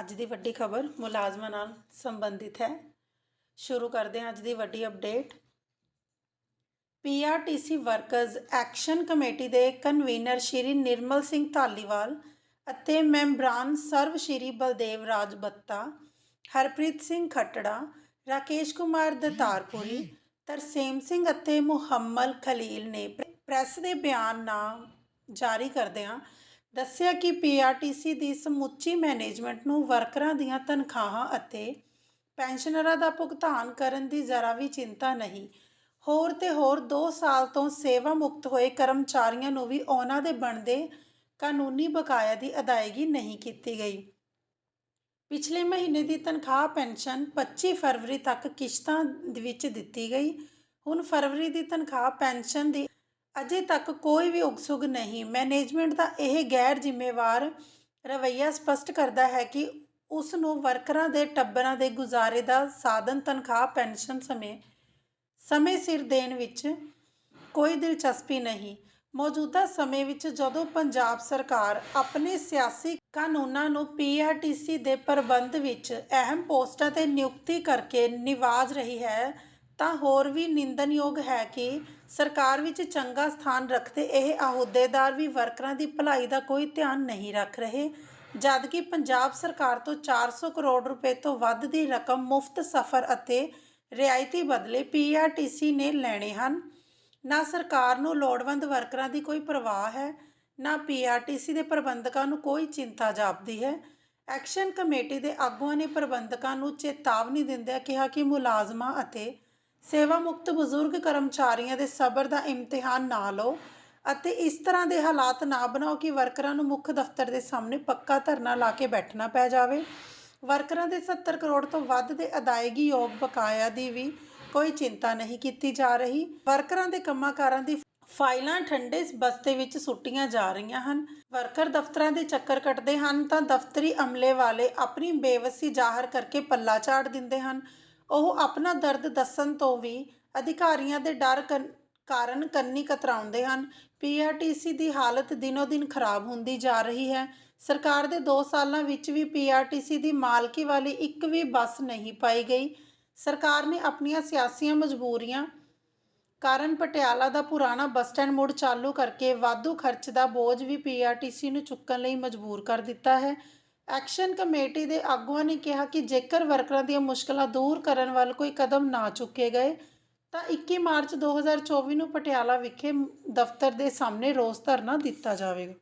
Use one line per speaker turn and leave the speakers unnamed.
ਅੱਜ ਦੀ ਵੱਡੀ ਖਬਰ ਮੁਲਾਜ਼ਮਾਂ ਨਾਲ ਸੰਬੰਧਿਤ ਹੈ। ਸ਼ੁਰੂ ਕਰਦੇ ਹਾਂ ਅੱਜ ਦੀ ਵੱਡੀ update PRTC workers action committee ਦੇ ਕਨਵੀਨਰ ਸ਼੍ਰੀ ਨਿਰਮਲ ਸਿੰਘ ਧਾਲੀਵਾਲ ਅਤੇ ਮੈਂਬਰਾਨ ਸਰਵ ਸ਼੍ਰੀ ਬਲਦੇਵ ਰਾਜ ਬੱਤਾ, ਹਰਪ੍ਰੀਤ ਸਿੰਘ ਖੱਟੜਾ, ਰਾਕੇਸ਼ ਕੁਮਾਰ ਦਤਾਰਪੁਰੀ, ਤਰਸੇਮ ਸਿੰਘ ਅਤੇ ਮੁਹੰਮਦ ਖਲੀਲ ਨੇ ਪ੍ਰ- ਪ੍ਰੈਸ ਦੇ ਬਿਆਨ ਨਾਲ ਜਾਰੀ ਕਰਦਿਆਂ ਦੱਸਿਆ ਕਿ ਪੀਆਰਟੀਸੀ ਦੀ ਸਮੁੱਚੀ ਮੈਨੇਜਮੈਂਟ ਨੂੰ ਵਰਕਰਾਂ ਦੀਆਂ ਤਨਖਾਹਾਂ ਅਤੇ ਪੈਨਸ਼ਨਰਾਂ ਦਾ ਭੁਗਤਾਨ ਕਰਨ ਦੀ ਜ਼ਰਾ ਵੀ ਚਿੰਤਾ ਨਹੀਂ। ਹੋਰ ਤੇ ਹੋਰ 2 ਸਾਲ ਤੋਂ ਸੇਵਾ ਮੁਕਤ ਹੋਏ ਕਰਮਚਾਰੀਆਂ ਨੂੰ ਵੀ ਉਹਨਾਂ ਦੇ ਬਣਦੇ ਕਾਨੂੰਨੀ ਬਕਾਇਆ ਦੀ ਅਦਾਇਗੀ ਨਹੀਂ ਕੀਤੀ ਗਈ। ਪਿਛਲੇ ਮਹੀਨੇ ਦੀ ਤਨਖਾਹ ਪੈਨਸ਼ਨ 25 ਫਰਵਰੀ ਤੱਕ ਕਿਸ਼ਤਾਂ ਦੇ ਵਿੱਚ ਦਿੱਤੀ ਗਈ। ਹੁਣ ਫਰਵਰੀ ਦੀ ਤਨਖਾਹ ਪੈਨਸ਼ਨ ਦੀ ਅਜੇ ਤੱਕ ਕੋਈ ਵੀ ਉਕਸੁਗ ਨਹੀਂ। ਮੈਨੇਜਮੈਂਟ ਦਾ ਇਹ ਗੈਰ ਜ਼ਿੰਮੇਵਾਰ ਰਵੱਈਆ ਸਪਸ਼ਟ ਕਰਦਾ ਹੈ ਕਿ ਉਸ ਨੂੰ ਵਰਕਰਾਂ ਦੇ ਟੱਬਰਾਂ ਦੇ ਗੁਜ਼ਾਰੇ ਦਾ ਸਾਧਨ, ਤਨਖਾਹ, ਪੈਨਸ਼ਨ ਸਮੇਂ ਸਮੇਂ ਸਿਰ ਦੇਣ ਵਿੱਚ ਕੋਈ ਦਿਲਚਸਪੀ ਨਹੀਂ। ਮੌਜੂਦਾ ਸਮੇਂ ਵਿੱਚ ਜਦੋਂ ਪੰਜਾਬ ਸਰਕਾਰ ਆਪਣੇ ਸਿਆਸੀ ਕਾਨੂੰਨਾਂ ਨੂੰ ਪੀਆਰਟੀਸੀ ਦੇ ਪ੍ਰਬੰਧ ਵਿੱਚ ਅਹਿਮ ਪੋਸਟਾਂ ਤੇ ਨਿਯੁਕਤੀ ਕਰਕੇ ਨਿਵਾਜ ਰਹੀ ਹੈ ਤਾਂ ਹੋਰ ਵੀ ਨਿੰਦਣਯੋਗ ਹੈ ਕਿ ਸਰਕਾਰ ਵਿੱਚ ਚੰਗਾ ਸਥਾਨ ਰੱਖਦੇ ਇਹ ਅਹੁਦੇਦਾਰ ਵੀ ਵਰਕਰਾਂ ਦੀ ਭਲਾਈ ਦਾ ਕੋਈ ਧਿਆਨ ਨਹੀਂ ਰੱਖ ਰਹੇ, ਜਦਕਿ ਪੰਜਾਬ ਸਰਕਾਰ ਤੋਂ 400 ਕਰੋੜ ਰੁਪਏ ਤੋਂ ਵੱਧ ਦੀ ਰਕਮ ਮੁਫਤ ਸਫ਼ਰ ਅਤੇ ਰਿਆਇਤੀ ਬਦਲੇ ਪੀਆਰਟੀਸੀ ਨੇ ਲੈਣੇ ਹਨ। ਨਾ ਸਰਕਾਰ ਨੂੰ ਲੋੜਵੰਦ ਵਰਕਰਾਂ ਦੀ ਕੋਈ ਪਰਵਾਹ ਹੈ, ਨਾ ਪੀਆਰਟੀਸੀ ਦੇ ਪ੍ਰਬੰਧਕਾਂ ਨੂੰ ਕੋਈ ਚਿੰਤਾ ਜਾਪਦੀ ਹੈ। ਐਕਸ਼ਨ ਕਮੇਟੀ ਦੇ ਆਗੂਆਂ ਨੇ ਪ੍ਰਬੰਧਕਾਂ ਨੂੰ ਚੇਤਾਵਨੀ ਦਿੰਦਿਆਂ ਕਿਹਾ ਕਿ ਮੁਲਾਜ਼ਮਾਂ ਅਤੇ ਸੇਵਾ ਮੁਕਤ ਬਜ਼ੁਰਗ ਕਰਮਚਾਰੀਆਂ ਦੇ ਸਬਰ ਦਾ ਇਮਤਿਹਾਨ ਨਾ ਲਓ ਅਤੇ ਇਸ ਤਰ੍ਹਾਂ ਦੇ ਹਾਲਾਤ ਨਾ ਬਣਾਓ ਕਿ ਵਰਕਰਾਂ ਨੂੰ ਮੁੱਖ ਦਫ਼ਤਰ ਦੇ ਸਾਹਮਣੇ ਪੱਕਾ ਧਰਨਾ ਲਾ ਕੇ ਬੈਠਣਾ ਪੈ ਜਾਵੇ। ਵਰਕਰਾਂ ਦੇ 70 ਕਰੋੜ ਤੋਂ ਵੱਧ ਦੇ ਅਦਾਇਗੀ ਯੋਗ ਬਕਾਇਆ ਦੀ ਵੀ ਕੋਈ ਚਿੰਤਾ ਨਹੀਂ ਕੀਤੀ ਜਾ ਰਹੀ। ਵਰਕਰਾਂ ਦੇ ਕੰਮਾਂਕਾਰਾਂ ਦੀ ਫਾਈਲਾਂ ਠੰਡੇ ਬਸਤੇ ਵਿੱਚ ਸੁੱਟੀਆਂ ਜਾ ਰਹੀਆਂ ਹਨ। ਵਰਕਰ ਦਫ਼ਤਰਾਂ ਦੇ ਚੱਕਰ ਕੱਟਦੇ ਹਨ ਤਾਂ ਦਫ਼ਤਰੀ ਅਮਲੇ ਵਾਲੇ ਆਪਣੀ ਬੇਵਸੀ ਜ਼ਾਹਰ ਕਰਕੇ ਪੱਲਾ ਝਾੜ ਦਿੰਦੇ ਹਨ। ਉਹ ਆਪਣਾ ਦਰਦ ਦੱਸਣ ਤੋਂ ਵੀ ਅਧਿਕਾਰੀਆਂ ਦੇ ਡਰ ਕਨ- ਕਾਰਨ ਕੰਨੀ ਕਤਰਾਉਂਦੇ ਹਨ। ਪੀਆਰਟੀਸੀ ਦੀ ਹਾਲਤ ਦਿਨੋ ਦਿਨ ਖਰਾਬ ਹੁੰਦੀ ਜਾ ਰਹੀ ਹੈ। ਸਰਕਾਰ ਦੇ 2 ਸਾਲਾਂ ਵਿੱਚ ਵੀ ਪੀਆਰਟੀਸੀ ਦੀ ਮਾਲਕੀ ਵਾਲੀ ਇੱਕ ਵੀ ਬੱਸ ਨਹੀਂ ਪਾਈ ਗਈ। ਸਰਕਾਰ ਨੇ ਆਪਣੀਆਂ ਸਿਆਸੀਆਂ ਮਜਬੂਰੀਆਂ ਕਾਰਨ ਪਟਿਆਲਾ ਦਾ ਪੁਰਾਣਾ ਬੱਸ ਸਟੈਂਡ ਮੁੜ ਚਾਲੂ ਕਰਕੇ ਵਾਧੂ ਖਰਚ ਦਾ ਬੋਝ ਵੀ ਪੀਆਰਟੀਸੀ ਨੂੰ ਚੁੱਕਣ ਲਈ ਮਜਬੂਰ ਕਰ ਦਿੱਤਾ ਹੈ। ਐਕਸ਼ਨ ਕਮੇਟੀ ਦੇ ਆਗੂਆਂ ਨੇ ਕਿਹਾ ਕਿ ਜੇਕਰ ਵਰਕਰਾਂ ਦੀਆਂ ਮੁਸ਼ਕਲਾਂ ਦੂਰ ਕਰਨ ਵੱਲ ਕੋਈ ਕਦਮ ਨਾ ਚੁੱਕੇ ਗਏ, ਤਾਂ 21 ਮਾਰਚ 2024 ਨੂੰ ਪਟਿਆਲਾ ਵਿਖੇ ਦਫ਼ਤਰ ਦੇ ਸਾਹਮਣੇ ਰੋਸ ਧਰਨਾ ਦਿੱਤਾ ਜਾਵੇਗਾ।